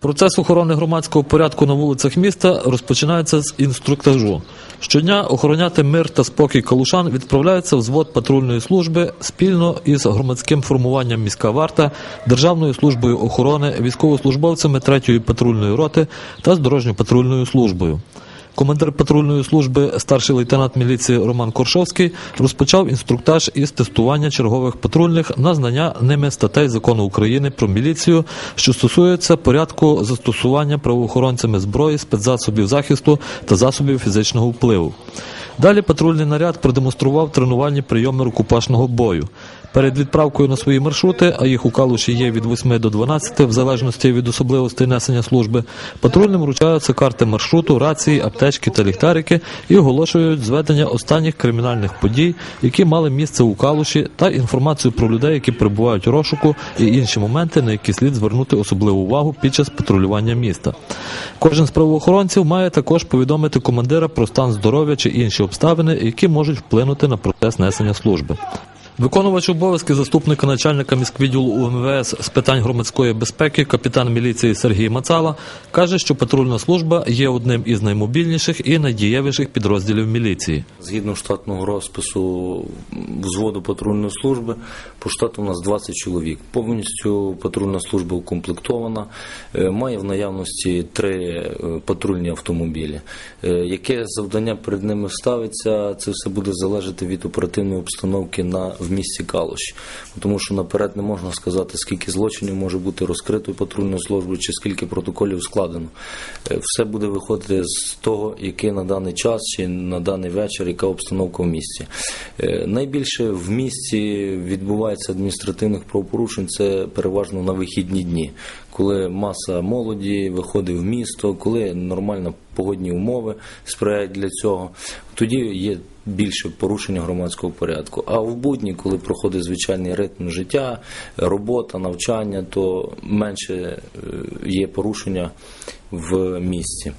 Процес охорони громадського порядку на вулицях міста розпочинається з інструктажу. Щодня охороняти мир та спокій калушан відправляється взвод патрульної служби спільно із громадським формуванням міська варта, Державною службою охорони, військовослужбовцями 3-ї патрульної роти та з дорожньо-патрульною службою. Командир патрульної служби, старший лейтенант міліції Роман Коршовський, розпочав інструктаж із тестування чергових патрульних на знання ними статей закону України про міліцію, що стосується порядку застосування правоохоронцями зброї, спецзасобів захисту та засобів фізичного впливу. Далі патрульний наряд продемонстрував тренувальні прийоми рукопашного бою. Перед відправкою на свої маршрути, а їх у Калуші є від 8 до 12, в залежності від особливостей несення служби, патрульним вручаються карти маршруту, рації, аптечки та ліхтарики і оголошують зведення останніх кримінальних подій, які мали місце у Калуші, та інформацію про людей, які перебувають у розшуку, і інші моменти, на які слід звернути особливу увагу під час патрулювання міста. Кожен з правоохоронців має також повідомити командира про стан здоров'я чи інші обставини, які можуть вплинути на процес несення служби. Виконувач обов'язки заступника начальника міськвідділу УМВС з питань громадської безпеки, капітан міліції Сергій Мацала, каже, що патрульна служба є одним із наймобільніших і найдієвіших підрозділів міліції. Згідно штатного розпису взводу патрульної служби, по штату у нас 20 чоловік. Повністю патрульна служба укомплектована, е, має в наявності три е, патрульні автомобілі. Е, Яке завдання перед ними ставиться, це все буде залежати від оперативної обстановки на в місті Калуші. Тому що наперед не можна сказати, скільки злочинів може бути розкрито патрульною службою, чи скільки протоколів складено. Е, Все буде виходити з того, який на даний час чи на даний вечір, яка обстановка в місті. Е, Найбільше в місті відбувається адміністративних правопорушень, це переважно на вихідні дні, коли маса молоді виходить в місто, коли нормально погодні умови сприяють для цього, тоді є більше порушення громадського порядку. А в будні, коли проходить звичайний ритм життя, робота, навчання, то менше е, є порушення в місті.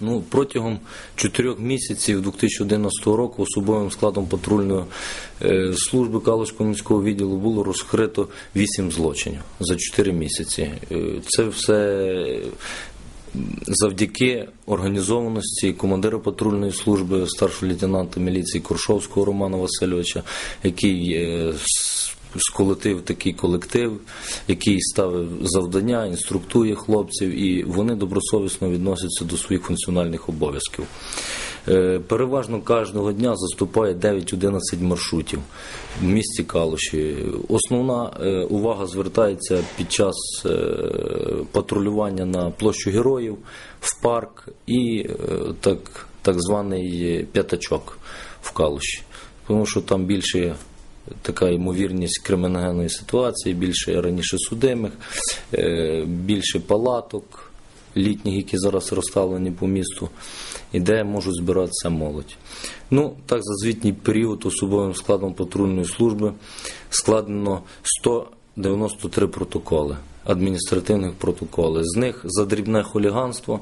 Ну, протягом чотирьох місяців 2011 року особовим складом патрульної е, служби Калузького міського відділу було розкрито вісім злочинів за чотири місяці. Е, Це все завдяки організованості командира патрульної служби старшого лейтенанта міліції Коршовського Романа Васильовича, який е, сколотив такий колектив, який ставив завдання, інструктує хлопців, і вони добросовісно відносяться до своїх функціональних обов'язків. Е, Переважно кожного дня заступає 9-11 маршрутів в місті Калуші. Основна е, увага звертається під час е, патрулювання на площу героїв, в парк і так, так званий п'ятачок в Калуші. Тому що там більше така ймовірність криміногенної ситуації, більше раніше судимих, більше палаток літніх, які зараз розставлені по місту, і де можуть збиратися молодь. Ну, так, за звітній період особовим складом патрульної служби складено 193 протоколи, адміністративних протоколи. З них за дрібне хуліганство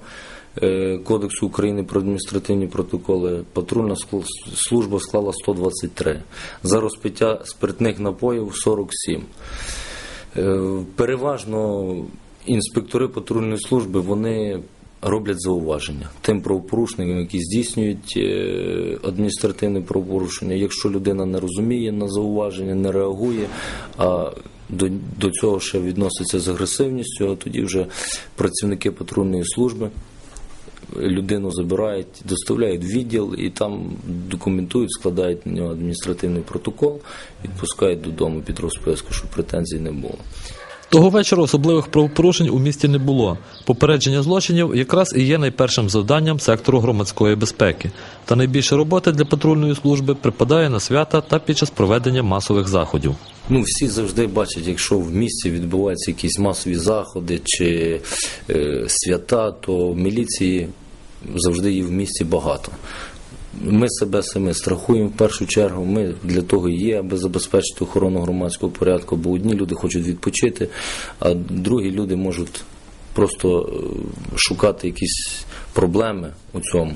е, Кодексу України про адміністративні протоколи патрульна служба склала 123. За розпиття спиртних напоїв 47. Е, Переважно інспектори патрульної служби вони роблять зауваження тим правопорушникам, які здійснюють е, адміністративне правопорушення. Якщо людина не розуміє на зауваження, не реагує, а до, до цього ще відноситься з агресивністю, а тоді вже працівники патрульної служби людину забирають, доставляють відділ і там документують, складають на нього адміністративний протокол, відпускають додому під розписку, щоб претензій не було. Того вечора особливих правопорушень у місті не було. Попередження злочинів якраз і є найпершим завданням сектору громадської безпеки. Та найбільше роботи для патрульної служби припадає на свята та під час проведення масових заходів. Ну, всі завжди бачать, якщо в місті відбуваються якісь масові заходи чи е, свята, то міліції завжди її в місті багато. Ми себе самі страхуємо в першу чергу. Ми для того є, аби забезпечити охорону громадського порядку, бо одні люди хочуть відпочити, а другі люди можуть просто е, шукати якісь проблеми у цьому.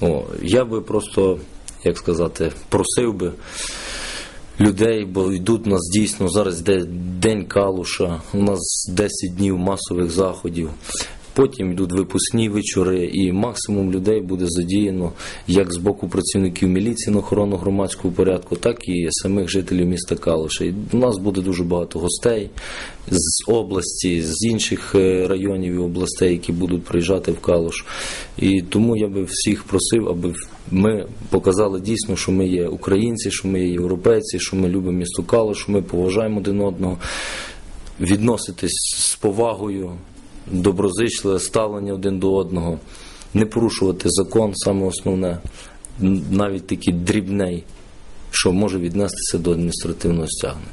О, я би просто, як сказати, просив би людей, бо йдуть у нас дійсно зараз йде день калуша, у нас 10 днів масових заходів. Потім йдуть випускні вечори, і максимум людей буде задіяно як з боку працівників міліції на охорону громадського порядку, так і самих жителів міста Калуша. І у нас буде дуже багато гостей з області, з інших е, районів і областей, які будуть приїжджати в Калуш. І тому я би всіх просив, аби ми показали дійсно, що ми є українці, що ми є європейці, що ми любимо місто Калуш, що ми поважаємо один одного відноситись з повагою, доброзичливе ставлення один до одного, не порушувати закон, саме основне, навіть такий дрібний, що може віднестися до адміністративного стягнення.